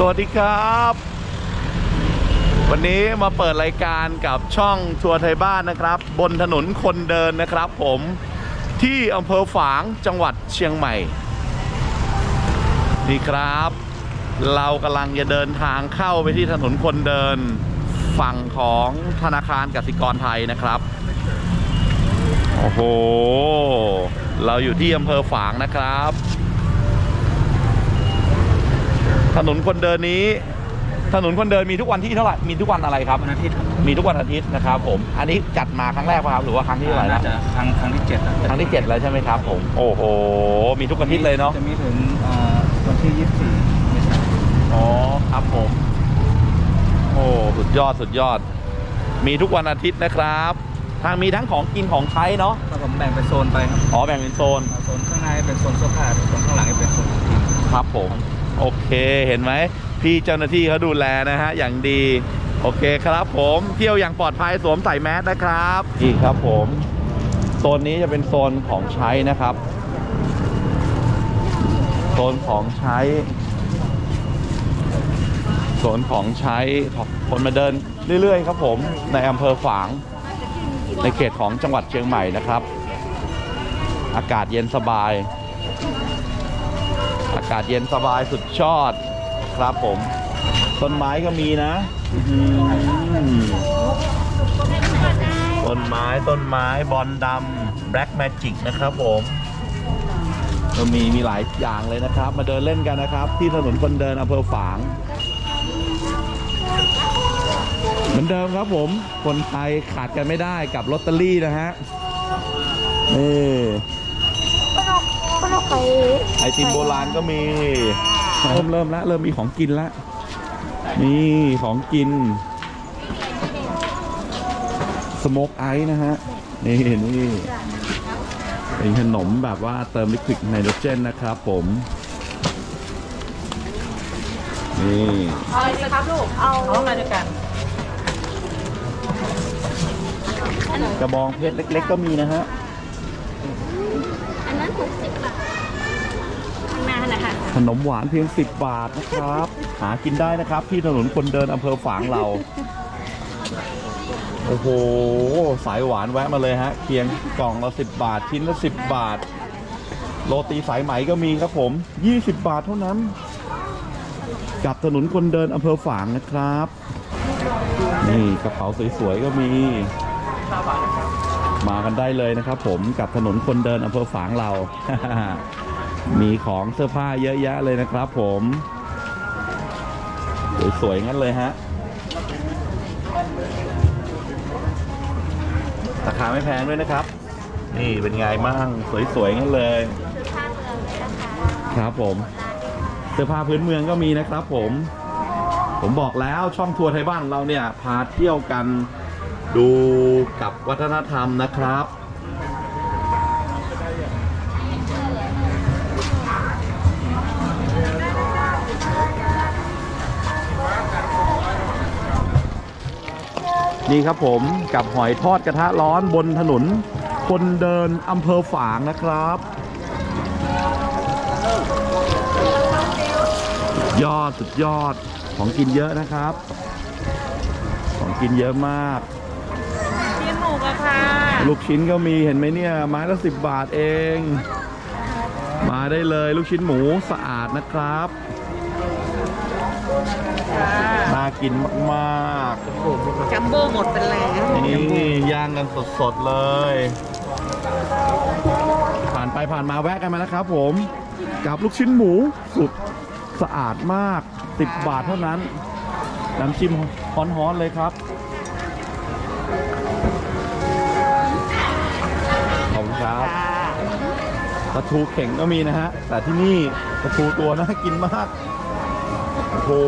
สวัสดีครับ วันนี้มาเปิดรายการกับช่องทัวร์ไทยบ้านนะครับ บนถนนคนเดินนะครับผมที่อำเภอฝางจังหวัดเชียงใหม่ นี่ครับ เรากำลังจะเดินทางเข้าไปที่ถนนคนเดินฝั่งของธนาคารกสิกรไทยนะครับ โอ้โห เราอยู่ที่อำเภอฝางนะครับ ถนนคนเดินนี้ ถนนคนเดินมีทุกวันที่เท่าไหร่มีทุกวันอะไรครับ วันอาทิตย์ครับมีทุกวันอาทิตย์นะครับผม อันนี้จัดมาครั้งแรกป่ะครับ หรือว่าครั้งที่เท่าไหร่น่านะจะครั้งครั้งที่เจ็ดแล้วครั้งที่เจ็ดแล้วใช่ไหมครับผม โอ้โห มีทุกอาทิตย์เลยเนาะ จะมีถึงเอ่อวันที่ยี่สิบสี่ไม่ใช่อ๋อครับผม โอ้สุดยอดสุดยอด มีทุกวันอาทิตย์นะครับ ทางมีทั้งของกินของใช้เนาะถ้าผมแบ่งเป็นโซนไปครับอ๋อแบ่งเป็นโซนเอาโซนข้างในเป็นโซนเสื้อผ้าโซนข้างหลังเป็นโซนของกินครับผม โอเคเห็นไหมพี่เจ้าหน้าที่เขาดูแลนะฮะอย่างดี โอเคครับผมเที่ยวอย่างปลอดภัยสวมใส่แมสนะครับอีกครับผมโซนนี้จะเป็นโซนของใช้นะครับโซนของใช้โซนของใช้คนมาเดินเรื่อยๆ ครับผมในอำเภอฝาง ในเขตของจังหวัดเชียงใหม่นะครับ อากาศเย็นสบาย อากาศเย็นสบายสุดยอดครับผม ต้นไม้ก็มีนะต้นไม้ต้นไม้บอลดำ Black Magic นะครับผมก็มีมีหลายอย่างเลยนะครับ มาเดินเล่นกันนะครับ ที่ถนนคนเดินอำเภอฝาง เหมือนเดิมครับผม คนไทยขาดกันไม่ได้กับลอตเตอรี่นะฮะนี่ ไปไอติมโบราณก็มี เริ่มเริ่มแล้วเริ่มมีของกินแล้วนี่ของกิน สโมกไอซ์นะฮะ นี่นี่เป็นขนมแบบว่าเติมลิควิดไนโตรเจนนะครับผม นี่เอาอะไรดีครับลูก เอาเอามาด้วยกันกระบองเพชรเล็ก ๆ ก็มีนะฮะ อันนั้นหกสิบบาทข้างหน้านะคะ ขนมหวานเพียง 10 บาทนะครับ หากินได้นะครับ ที่ถนนคนเดินอำเภอฝางเรา โอ้โห สายหวานแวะมาเลยฮะเพียงกล่องละ10 บาท ชิ้นละ 10 บาท โรตีสายไหมก็มีครับผม 20 บาทเท่านั้น กับถนนคนเดินอำเภอฝางนะครับ นี่กระเป๋าสวยๆก็มี มากันได้เลยนะครับผมกับถนนคนเดินอำเภอฝางเรา มีของเสื้อผ้าเยอะแยะเลยนะครับผมสวยๆงั้นเลยฮะราคาไม่แพงด้วยนะครับ นี่เป็นไงมั่งสวยๆงั้นเลยครับผมเสื้อผ้าพื้นเมืองก็มีนะครับ ผม ผมบอกแล้วช่องทัวร์ไทยบ้านเราเนี่ยพาเที่ยวกันดูกับวัฒนธรรมนะครับ นี่ครับผมกับหอยทอดกระทะร้อนบนถนน คนเดินอำเภอฝางนะครับ ยอดสุดยอดของกินเยอะนะครับ ของกินเยอะมากพี่หมูกอะค่ะลูกชิ้นก็มีเห็นไหมเนี่ยไม้ละสิบบาทเอง มาได้เลยลูกชิ้นหมูสะอาดนะครับน่า กินมากจัมโบ้หมดไปแล้วๆ นี่ย่างกันสดๆเลย ผ่านไปผ่านมาแวะกันมานะครับผม กับลูกชิ้นหมูสุดสะอาดมาก 10 บาทเท่านั้น น้ำจิ้มฮ้อนๆเลยครับ ขอบคุณครับ ปลาทูเข่งก็มีนะฮะ แต่ที่นี่ปลาทูตัวน่ากินมาก โอ้โห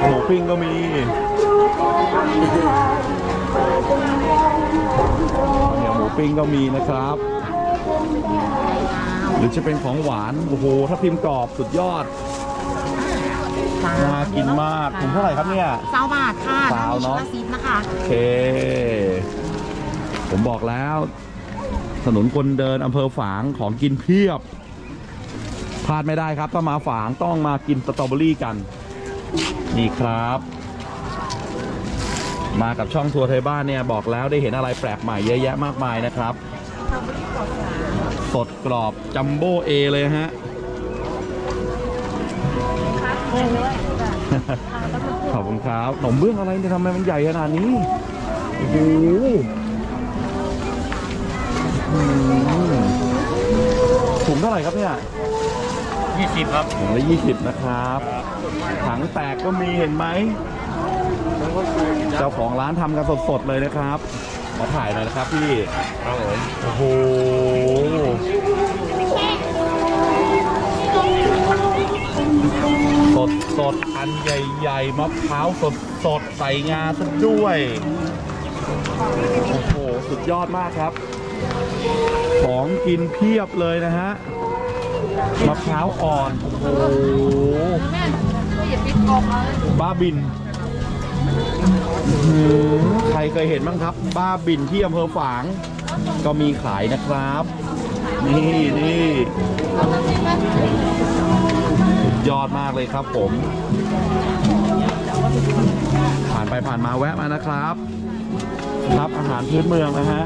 หมูปิ้งก็มีข้าวเหนียวหมูปิ้งก็มีนะครับ หรือจะเป็นของหวาน โอ้โห ถ้าพิมพ์กรอบสุดยอด น่ากินมากถุงเท่าไหร่ครับเนี่ยเศร้าบาทค่ะสาวเนอะชุดละสิบนะคะ โอเค ผมบอกแล้ว ถนนคนเดินอำเภอฝางของกินเพียบ พลาดไม่ได้ครับ ถ้ามาฝางต้องมากินสตรอเบอรี่กัน นี่ครับ มากับช่องทัวร์ไทยบ้านเนี่ยบอกแล้วได้เห็นอะไรแปลกใหม่เยอะแยะมากมายนะครับ สดกรอบจัมโบ้เอเลยฮะขอบคุณครับขนมเบื้องอะไรเนี่ยทำไมมันใหญ่ขนาดนี้ โอ้โหอืมถุงเท่าไหร่ครับเนี่ย ยี่สิบครับถุงละยี่สิบนะครับ ถังแตกก็มีเห็นไหม เจ้าของร้านทำกันสดๆเลยนะครับ มาถ่ายหน่อยนะครับพี่ ครับผมโอ้โห สดสดๆอันใหญ่ๆมะพร้าวสดสดๆใส่งาซะด้วย โอ้โห สุดยอดมากครับ ของกินเพียบเลยนะฮะ มะพร้าวอ่อน โอ้โหบ้าบินใครเคยเห็นบ้างครับ บ้าบินที่อำเภอฝาง ก็มีขายนะครับ นี่นี่ยอดมากเลยครับผม ผ่านไปผ่านมาแวะมานะครับ ครับอาหารพื้นเมืองนะฮะ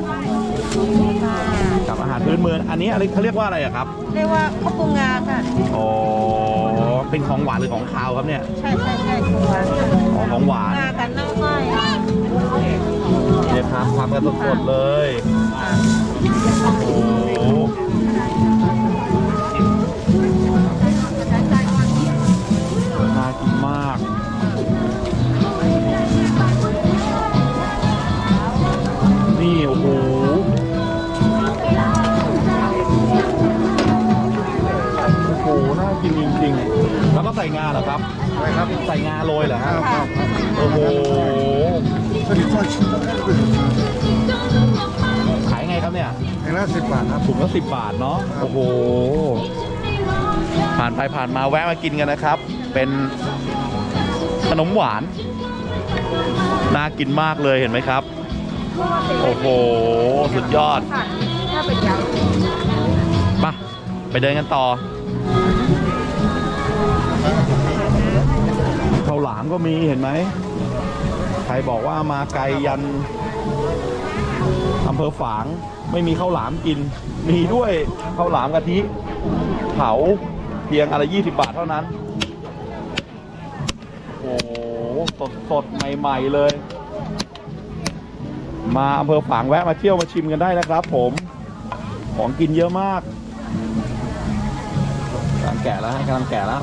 กับอาหารพื้นเมืองอันนี้อะไรเขาเรียกว่าอะไรอะครับ เรียกว่าข้าวปุงงาค่ะ อ๋อ เป็นของหวานหรือของคาวครับเนี่ย ใช่ใช่ใช่ของหวานอ๋อของหวานงากันน้ำอ้อยเนี่ยครับทำกันสดๆเลยโอ้โหน่ากินมากนี่โอ้โห ส่งาเหรอครับอะไรครับใส่งาโรยเหรอฮะครับโอ้โหสลิดทอดชิ้นละขายไงครับเนี่ยแห่งละสิบบาทครับถุงละสิบบาทเนาะโอ้โห ผ่านไปผ่านมาแวะมากินกันนะครับ เป็นขนมหวาน น่ากินมากเลยเห็นไหมครับ โอ้โห สุดยอด ถ้าเป็นยไปไปเดินกันต่อ ก็มีเห็นไหมใครบอกว่ามาไกลยันอำเภอฝางไม่มีข้าวหลามกิน มีด้วยข้าวหลามกะทิเผาเพียงอะไร20บาทเท่านั้น โอ้โหสดสดใหม่ ๆ เลย มาอำเภอฝางแวะมาเที่ยวมาชิมกันได้นะครับ ผมของกินเยอะมากกำลังแก่แล้วกำลังแก่แล้ว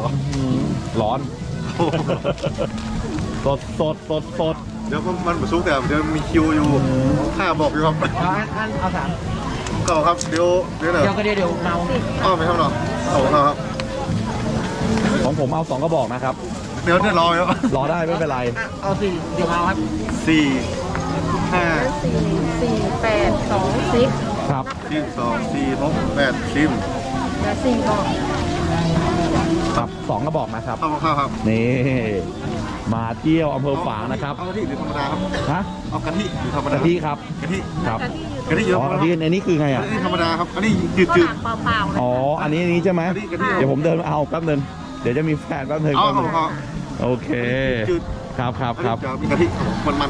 ร้อน สดสดสดสดเดี๋ยวมันมาซุกแต่เดี๋ยวมีคิวอยู่ข้าบอกอยู่ครับเอาอันเอาสามก็ครับเดี๋ยวเดี๋ยวเดี๋ยวเดี๋ยวก็เดี๋ยวเดี๋ยวเมาอ้อไปครับเนาะเอาครับของผมเอาสองกระบอกนะครับ เดี๋ยวเดี๋ยวรอครับรอได้ไม่เป็นไร เอาสี่เดี๋ยวเมาครับสี่ห้าสี่สี่แปดสองสิบครับสี่สองสี่หกแปดสิบและสี่ก็ ครับสองกระบอกนะครับเข้ามาเข้าครับนี่มาเที่ยวอำเภอฝางนะครับ เอากะทิหรือธรรมดาครับฮะเอากะทิหรือธรรมดากะทิครับกะทิครับกะทิเยอะอ๋อกะทิอันนี้คือไงอะกะทิธรรมดาครับอันนี้จืดข้าวจืหดลามเปล่าๆเลยอ๋ออันนี้อันนี้ใช่ไหมกะทิกะทิเดี๋ยวผมเดินมาเอาแป๊บนึงเดี๋ยวจะมีแฟนแป๊บนึงเอาแป๊บครันึบงครับโอเคจืดครับครับครับเดี๋ยวมีกะทิมันมัน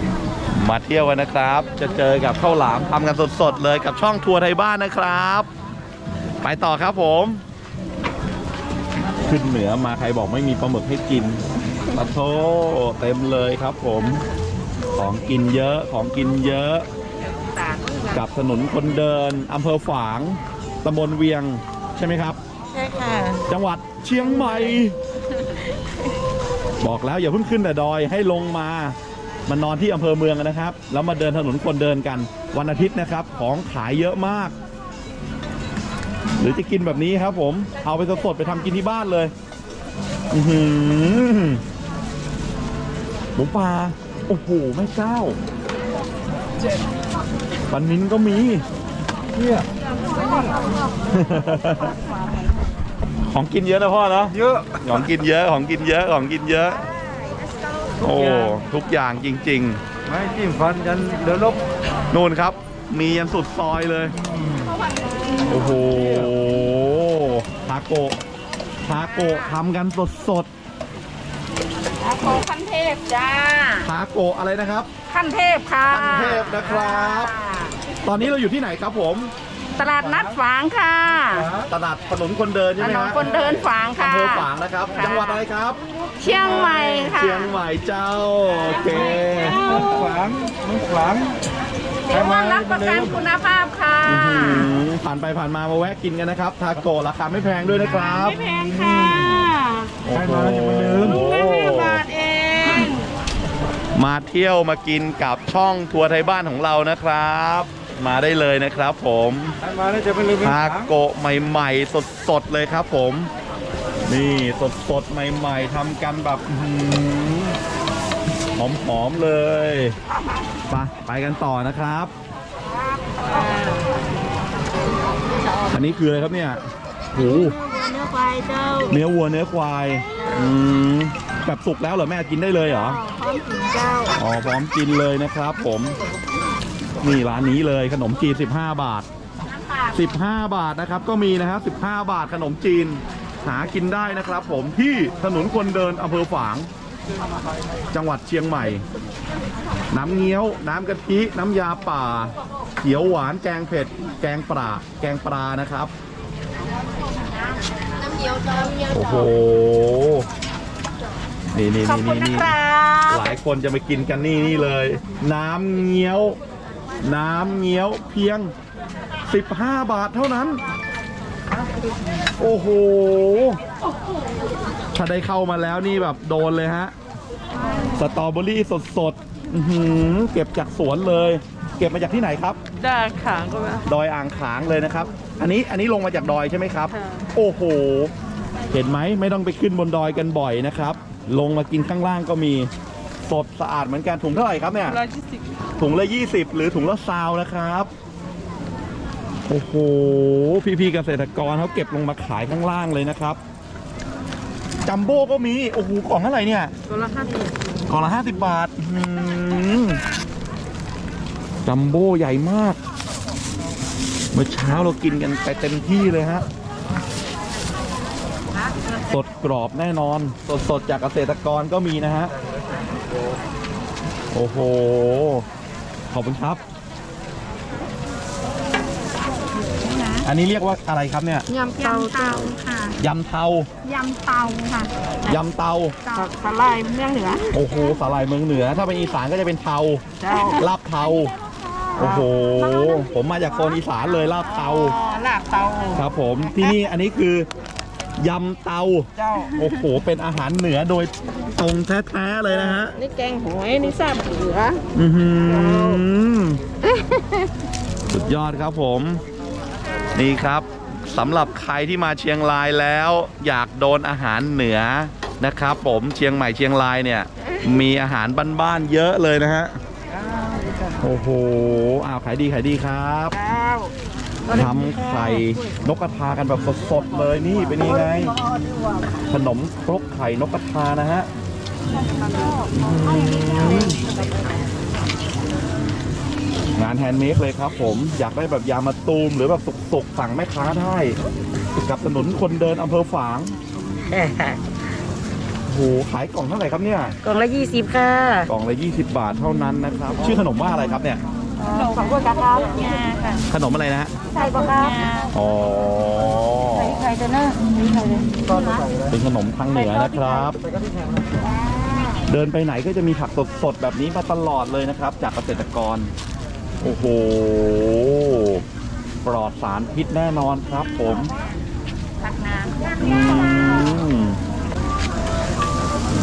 มาเที่ยวกันนะครับ จะเจอกับข้าวหลามทำกันสดๆเลยกับช่องทัวร์ไทยบ้านนะครับ ไปต่อครับผม ขึ้นเหนือมาใครบอกไม่มีปลาหมึกให้กินปะโทเต็มเลยครับผม ของกินเยอะของกินเยอะต่างกับถนนคนเดินอำเภอฝางตำบลเวียงใช่ไหมครับ ใช่ค่ะ จังหวัดเชียงใหม่ บอกแล้วอย่าเพิ่งขึ้นแต่ดอยให้ลงมามานอนที่อำเภอเมืองกันนะครับ แล้วมาเดินถนนคนเดินกันวันอาทิตย์นะครับ ของขายเยอะมาก หรือจะกินแบบนี้ครับ ผม เอาไปสดๆไปทำกินที่บ้านเลยอือหือหมูปลาโอ้โหแม่เจ้าปันนินก็มีเนี่ยของกินเยอะนะพ่อเนาะเยอะของกินเยอะของกินเยอะของกินเยอะ โอ้ทุกอย่างจริงไม่จิ้มฟันยันเดี๋ยวลบๆนู่นครับ มียันสุดซอยเลย โอ้โหทาโกะทาโกะทำกันสดสดอาโคขั้นเทพจ้าๆทาโกะอะไรนะครับ ขั้นเทพค่ะขั้นเทพนะครับ ตอนนี้เราอยู่ที่ไหนครับผม ตลาดนัดฝางค่ะตลาดถนนคนเดินถใช่ไหมนนฮะคนเดินฝางค่ะ อำเภอฝางนะครับ ค่ะ จังหวัดอะไรครับ เชียงใหม่ค่ะ เชียงใหม่เจ้า โอเค ขวางมึงขวาง เดี๋ยวว่ารับประกันคุณภาพค่ะอื้อหือ ผ่านไปผ่านมามาแวะกินกันนะครับ ทาโกะราคาไม่แพงด้วยนะครับไม่แพงค่ะโอ้โหลุงละห้าบาทเอง มาเที่ยวมากินกับช่องทัวร์ไทยบ้านของเรานะครับ มาได้เลยนะครับผมใครมาแล้วจะไม่ลืมทาโกะใหม่ๆ สดๆเลยครับผม นี่สดๆใหม่ๆทำกันแบบอื้อหือหอมๆเลยไปไปกันต่อนะครับ อันนี้คืออะไรครับเนี่ยโอ้โหเนื้อควายเจ้าเนื้อวัวเนื้อควายอืมแบบสุกแล้วเหรอแม่กินได้เลยเหรอพร้อมกินเจ้าอ๋อพร้อมกินเลยนะครับ ผมนี่ร้านนี้เลยขนมจีน15 บาท 15 บาทนะครับ ก็มีนะครับ15 บาทขนมจีน หากินได้นะครับ ผมที่ถนนคนเดินอำเภอฝาง จังหวัดเชียงใหม่ น้ำเงี้ยว น้ำกะทิ น้ำยาป่า เขียวหวานแกงเผ็ด แกงปลาแกงปลานะครับ น้ำเงี้ยวเจ้าน้ำเงี้ยวโอ้โห นี่นี่ขอบนี่คุณนี่นะนี่ ครับหลายคนจะไปกินกันนี่นี่เลย น้ำเงี้ยว น้ำเงี้ยวเพียง 15 บาทเท่านั้น โอ้โห ถ้าได้เข้ามาแล้วนี่แบบโดนเลยฮะ สตรอเบอรี่สดๆอื้อหือเก็บจากสวนเลย เก็บมาจากที่ไหนครับได้ค่ะก็มา ดอยอ่างขางเลยนะครับ อันนี้อันนี้ลงมาจากดอยใช่ไหมครับ ค่ะ โอ้โห เห็นไหมไม่ต้องไปขึ้นบนดอยกันบ่อยนะครับ ลงมากินข้างล่างก็มีสดสะอาดเหมือนกันถุงเท่าไหร่ครับเนี่ย ร้อยยี่สิบถุงละ 20 หรือถุงละซาวนะครับ โอ้โห พี่ๆเกษตรกรเขาเก็บลงมาขายข้างล่างเลยนะครับ จัมโบ้ก็มี โอ้โหกล่องเท่าไหร่เนี่ยตัวละห้าสิบกล่องละ50บาทอื้อหือจัมโบ้ใหญ่มาก เมื่อเช้าเรากินกันไปเต็มที่เลยฮะ สดกรอบแน่นอน สดสดๆจากเกษตรกรก็มีนะฮะ โอ้โห ขอบคุณครับ อันนี้เรียกว่าอะไรครับเนี่ยยำเตาเตาค่ะยำเทายำเตาค่ะยำเตากับสลายเมืองเหนือโอ้โหสาหร่ายเมืองเหนือ ถ้าเป็นอีสานก็จะเป็นเทาเจ้าลาบเทาโอ้โห ผมมาจากโซนอีสานเลยลาบเทาอ๋อลาบเตาครับผมที่นี่อันนี้คือยำเตาเจ้าโอ้โห เป็นอาหารเหนือโดยตรงแท้ๆเลยนะฮะ นี่แกงหอยนี่ซาบเหลืออือหือสุดยอดครับผม นี่ครับสำหรับใครที่มาเชียงรายแล้ว อยากโดนอาหารเหนือนะครับ ผมเชียงใหม่เชียงรายเนี่ย มีอาหารบ้านๆเยอะเลยนะฮะโอ้โหอ้าวขายดีขายดีครับเจ้าทำไข่นกกระทากันแบบสดๆเลยนี่เป็นยังไง ขนมครกไข่นกกระทานะฮะ งานแฮนด์เมดเลยครับผมอยากได้แบบยามาตูมหรือแบบสุกๆสั่งแม่ค้าได้ กับถนนคนเดินอำเภอฝางโอ้โหขายกล่องเท่าไหร่ครับเนี่ยกล่องละยี่สิบค่ะ กล่องละ 20 บาทเท่านั้นนะครับ ชื่อขนมว่าอะไรครับเนี่ยสองคนกันครับงาค่ะ ขนมอะไรนะฮะใช่ปะครับอ๋อใครจะเนอะใครเลยเป็นขนมทางเหนือนะครับ เดินไปไหนก็จะมีผักสดๆแบบนี้มาตลอดเลยนะครับ จากเกษตรกรโอ้โห ปลอดสารพิษแน่นอนครับผมตักน้ำอืม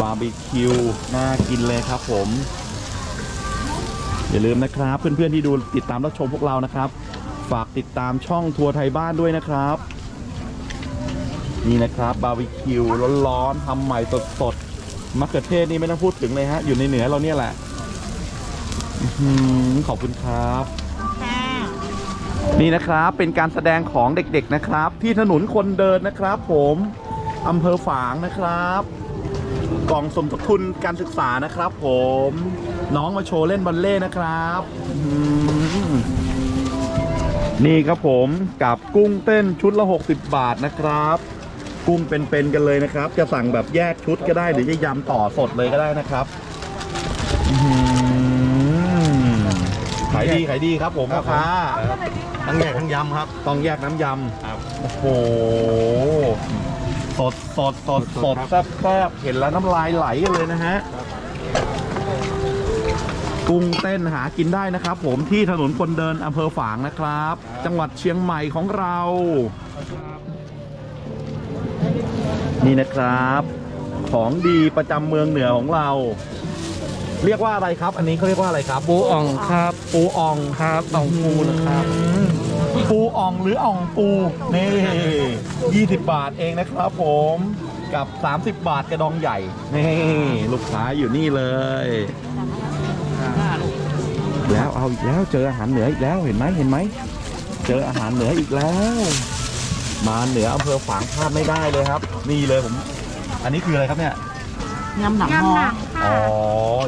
บาร์บีคิว น่ากินเลยครับผม อย่าลืมนะครับ เพื่อนๆที่ดูติดตามรับชมพวกเรานะครับ ฝากติดตามช่องทัวร์ไทยบ้านด้วยนะครับ นี่นะครับบาร์บีคิวร้อนๆทำใหม่สดๆมะเขือเทศนี่ไม่ต้องพูดถึงเลยฮะ อยู่ในเหนือเราเนี่ยแหละ อื้อหือขอบคุณครับนี่นะครับเป็นการแสดงของเด็กๆนะครับ ที่ถนนคนเดินนะครับ ผมอำเภอฝางนะครับกล่องสมทบทุนการศึกษานะครับ ผม น้องมาโชว์เล่นบัลเล่ต์นะครับอื้อหือนี่ครับผมกับกุ้งเต้นชุดละ 60 บาทนะครับ กุ้งเป็นๆกันเลยนะครับ จะสั่งแบบแยกชุดก็ได้หรือจะยำต่อสดเลยก็ได้นะครับ อื้อหือขาย ดีขายดีครับผมพ่อค้าทั้งแยกทั้งยำครับ ต้องแยกน้ำยครับำโอ้โหสดสดสดสดแซ่บแซ่บเห็นแล้วน้ำลายไหลกันเลยนะฮะกุ้งเต้นหากินได้นะครับผมที่ถนนคนเดินอำเภอฝางนะครับ จังหวัดเชียงใหม่ของเรา นี่นะครับ ของดีประจำเมืองเหนือของเรา เรียกว่าอะไรครับ อันนี้เขาเรียกว่าอะไรครับ ปูอ่องครับปูอ่องครับอ่องปูนะครับ ปูอ่องหรืออ่องปูนี่20 บาทเองนะครับผมกับ 30 บาทกระดองใหญ่นี่ลูกค้าอยู่นี่เลย แล้วเอาอีกแล้วเจออาหารเหนืออีกแล้วเห็นไหมเห็นไหมเจออาหารเหนืออีกแล้ว มาเหนืออำเภอฝางพลาดไม่ได้เลยครับ นี่เลยผม อันนี้คืออะไรครับเนี่ย ยำหนังหออ๋อ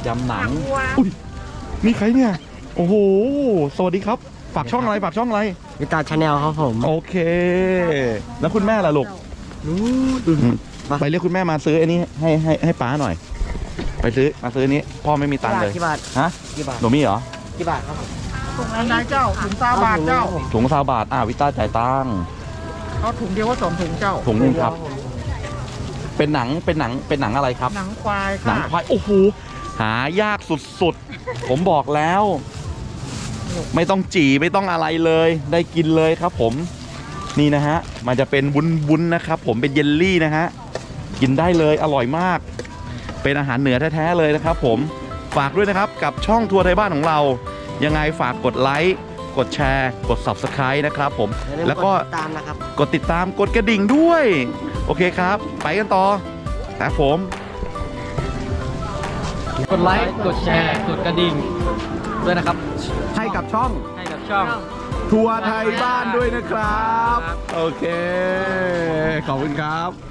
ยำหนังอุ้ยนี่ใครเนี่ย โอ้โห สวัสดีครับ ฝากช่องอะไรฝากช่องอะไร วิตาชาแนลครับผมโอเค แล้วคุณแม่ล่ะลูกอืมไปเรียกคุณแม่มาซื้อไอันนี้ให้ให้ให้ป้าหน่อย ไปซื้อมาซื้อนี้พ่อไม่มีตังค์เลยกี่บาทฮะกี่บาทหนูมีเหรอกี่บาทครับผมอันไหนเจ้าถุงตาบาทเจ้าถุงซาวบาทอ่าวิต้าจ่ายตังค์เอาถุงเดียวว่าสองถุงเจ้าถุงหนึงครับ เป็นหนังเป็นหนังเป็นหนังอะไรครับ หนังควายหนัค่ะงควายโอ้โหหายากสุดๆ ผมบอกแล้ว ไม่ต้องจี่ไม่ต้องอะไรเลย ได้กินเลยครับ ผมนี่นะฮะ มันจะเป็นวุ้นๆนะครับ ผมเป็นเยลลี่นะฮะกินได้เลยอร่อยมาก เป็นอาหารเหนือแท้ๆเลยนะครับ ผมฝากด้วยนะครับกับช่องทัวร์ไทยบ้านของเรา ยังไงฝากกดไลค์กดแชร์ กด Subscribe นะครับ ผมอย่าลืมแล้วก็ดติดตามนะครับ กดติดตามกดกระดิ่งด้วย โอเคครับ ไปกันต่อครับผม กดไลค์ กดแชร์ กดกระดิ่งด้วยนะครับ ให้กับช่องให้กับช่อง ทัวร์ไทยบ้านด้วยนะครับ โอเค ขอบคุณครับ